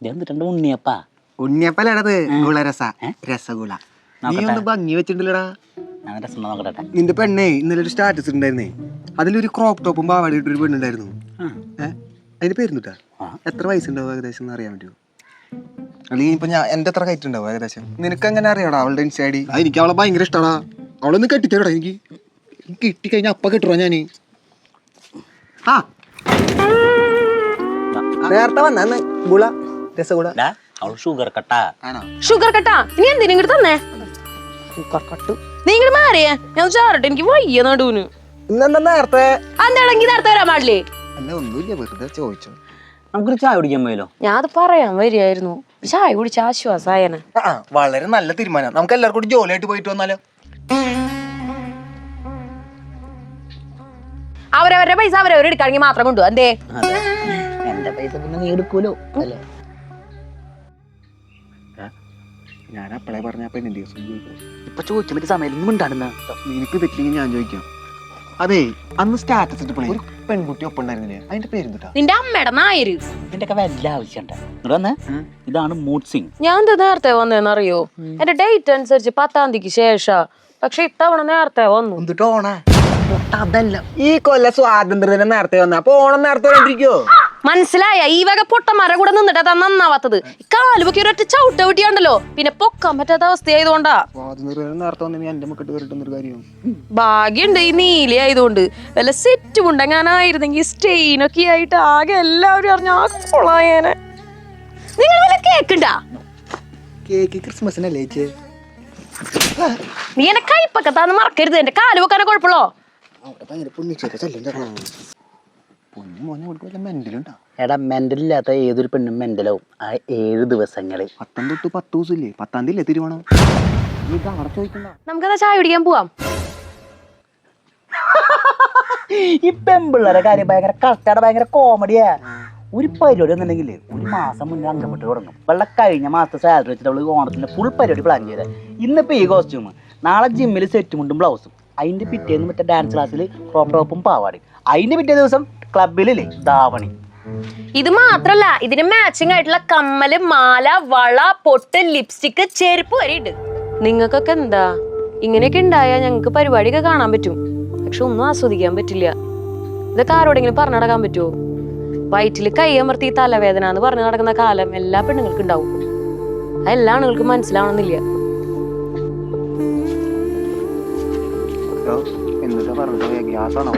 ഇതെന്തിട്ടുണ്ട് ഉണ്ണിയപ്പാ. ഉണ്ണിയപ്പലടത് ഗുളരസ രസഗുള. നീ ഒന്ന് ഭംഗി ഞാൻ നിന്റെ പെണ്ണേ ഇന്നലെ ഒരു സ്റ്റാറ്റസ് ഉണ്ടായിരുന്നേ അതിലൊരു ക്രോപ്പ് ടോപ്പും പാവാടി ഇട്ടൊരു പെണ്ണുണ്ടായിരുന്നു. ഏഹ് അതിന്റെ പേരുന്നുട്ടാ. എത്ര വയസ്സുണ്ടാവും ഏകദേശം എന്ന് അറിയാൻ പറ്റുമോ? അല്ലെങ്കിൽ ഇപ്പൊ ഞാൻ എന്റെ എത്ര ഹൈറ്റ് ഉണ്ടാവും ഏകദേശം? നിനക്ക് എങ്ങനെ അറിയാടാ അവളുടെ ഇൻസൈഡി എനിക്ക് അവളെ ഭയങ്കര ഇഷ്ടമാടാ അവളൊന്ന് കെട്ടിച്ചോടാ എനിക്ക് എനിക്ക് കിട്ടിക്കഴിഞ്ഞാൽ അപ്പ കെട്ടുവാ ഞാൻ? ആ. നേരത്തെ വന്ന ഗുള. രസഗുള ഡാ അവൾ ഷുഗർ കട്ടാ ആണോ? ഷുഗർ കട്ടാ നീ എന്തിനും ഇങ്ങോട്ട് തന്നേ? ഷുഗർ കട്ട് നീ ഇങ്ങോട്ട് മാറിയേ? ഞാൻ ചാറട്ടെ എനിക്ക് വയ്യ നടുവിന്. ഇന്നെന്താ നേരത്തെ? അന്താണെങ്കിൽ നേരത്തെ വരാൻ പാടില്ലേ? അല്ല ഒന്നുമില്ല വെറുതെ ചോദിച്ചോ. നമുക്കൊരു ചായ കുടിക്കാൻ പോയല്ലോ. ഞാൻ അത് പറയാൻ വരികയായിരുന്നു. ചായ കുടിച്ച ആശ്വാസായന. ആ വളരെ നല്ല തീരുമാനം. നമുക്ക് എല്ലാവർക്കും കൂടി ജോലിയായിട്ട് പോയിട്ട് വന്നാലോ? അവരവരുടെ പൈസ അവരവരെടുക്കാണെങ്കിൽ മാത്രം കൊണ്ടുപോകാം എന്തേ? അതെ. എന്റെ പൈസ പിന്നെ നീ എടുക്കൂലോ? അല്ലേ? ഞാൻ അപ്പളേ പറഞ്ഞ എന്നെ ദിവസം ഇപ്പൊ ചോദിക്കാൻ പറ്റിയ സമയം ഇന്നും ഉണ്ടായിരുന്ന. നിനക്ക് പറ്റില്ലെങ്കിൽ ഞാൻ ചോദിക്കാം. അതെ അന്ന് സ്റ്റാറ്റസ് ഇട്ടപ്പോഴേ ഒരു പെൺകുട്ടി ഒപ്പം ഉണ്ടായിരുന്നില്ലേ? അതിന്റെ പേരെന്തുട്ടാ? നിന്റെ അമ്മയുടെ നായര്. ഇതിന്റെ ഒക്കെ വല്ല ആവശ്യമുണ്ട്. വന്നേ. ഇതാണ് മൂഡ് സിംഗ്. ഞാൻ എന്താ നേരത്തെ വന്നേന്ന് അറിയോ എന്റെ ഡേറ്റ് അനുസരിച്ച് പത്താം തീയതിക്ക് ശേഷം. പക്ഷെ ഇത്തവണ നേരത്തെ വന്നു. എന്തുട്ട് ഓണ? അതല്ല ഈ കൊല്ല സ്വാതന്ത്ര്യദിനം നേരത്തെ വന്ന. അപ്പൊ ഓണം നേരത്തെ വന്നിരിക്കോ മനസ്സിലായ? ഈ വക പൊട്ടന്മാരെ കൂടെ നിന്നിട്ട് അതാ നന്നാവാത്തത്. കാൽ പൊക്കി ഒരൊറ്റ ചവിട്ട വെട്ടിയാണ്ടല്ലോ. പിന്നെ പൊക്കാൻ പറ്റാത്ത അവസ്ഥയായതുകൊണ്ടാ. ഭാഗ്യണ്ട് ഈ നീല ആയതുകൊണ്ട് വല്ല സെറ്റ് ഉണ്ടെങ്ങാനായിരുന്നെങ്കിൽ സ്റ്റെയിൻ ഒക്കെ ആയിട്ട് ആകെ എല്ലാവരും അറിഞ്ഞ ആ കൊളായേനെ. നിങ്ങൾ വല്ല കേക്കുണ്ടാ കേക്ക് ക്രിസ്മസിനല്ലേ നീ എന്നെ കൈപ്പൊക്കെ താന്ന് മറക്കരുത്. എന്റെ കാൽ വെക്കാനെ കുഴപ്പമുള്ളോ അവിടെ ഭയങ്കര പുണ്യക്ഷേത്ര ശല്യം പൊന്നു മോനെ കൊടുക്കും വല്ല മെന്റലുണ്ടാ? എടാ മെന്റൽ ഇല്ലാത്ത ഏതൊരു പെണ്ണും മെന്റലാവും. ആ ഏഴ് ദിവസങ്ങളിൽ പത്താം തൊട്ട് പത്ത് ദിവസം ഇല്ലേ പത്താം തീയതി തിരുവോണം? നീ ഇത് അവിടെ ചോദിക്കണ്ട. നമുക്കതാ ചായ കുടിക്കാൻ പോവാം. ഈ പെമ്പിള്ളേരെ കാര്യം ഭയങ്കര കറക്റ്റാണ് ഭയങ്കര കോമഡിയാ ഒരു പരിപാടി എന്നുണ്ടെങ്കിൽ ഒരു മാസം മുന്നേ അംഗപ്പെട്ട് തുടങ്ങും. വെള്ള കഴിഞ്ഞ മാസത്തെ സാലറി വെച്ചിട്ട് അവൾ ഓണത്തിന്റെ ഫുൾ പരിപാടി പ്ലാൻ ചെയ്തത് ഇന്നിപ്പോ ഈ കോസ്റ്റ്യൂം നാളെ ജിമ്മിൽ സെറ്റ് മുണ്ടും ബ്ലൗസും അതിന്റെ പിറ്റേന്ന് മറ്റേ ഡാൻസ് ക്ലാസ്സിൽ ക്രോപ്പ് ടോപ്പും പാവാടി അതിന്റെ പിറ്റേ ദിവസം ക്ലബിലില്ലേ ധാവണി. ഇത് മാത്രല്ല ഇതിന് മാച്ചിങ് ആയിട്ടുള്ള കമ്മൽ മാല വള പൊട്ട് ലിപ്സ്റ്റിക് ചെരുപ്പ് വരെ ഉണ്ട് നിങ്ങൾക്കൊക്കെ എന്താ? ഇങ്ങനെയൊക്കെ ഉണ്ടായാൽ ഞങ്ങൾക്ക് പരിപാടിയൊക്കെ കാണാൻ പറ്റും. പക്ഷെ ഒന്നും ആസ്വദിക്കാൻ പറ്റില്ല. ഇതൊക്കെ ആരോടെങ്കിലും പറഞ്ഞു നടക്കാൻ പറ്റുമോ വയറ്റിൽ കൈയമർത്തി തലവേദന എന്ന് പറഞ്ഞു നടക്കുന്ന കാലം എല്ലാ പെണ്ണുങ്ങൾക്കും ഉണ്ടാവും അത് എല്ലാ ആണുങ്ങൾക്കും മനസ്സിലാവണമെന്നില്ല. പറഞ്ഞിട്ട് ഗ്യാസ് ആണോ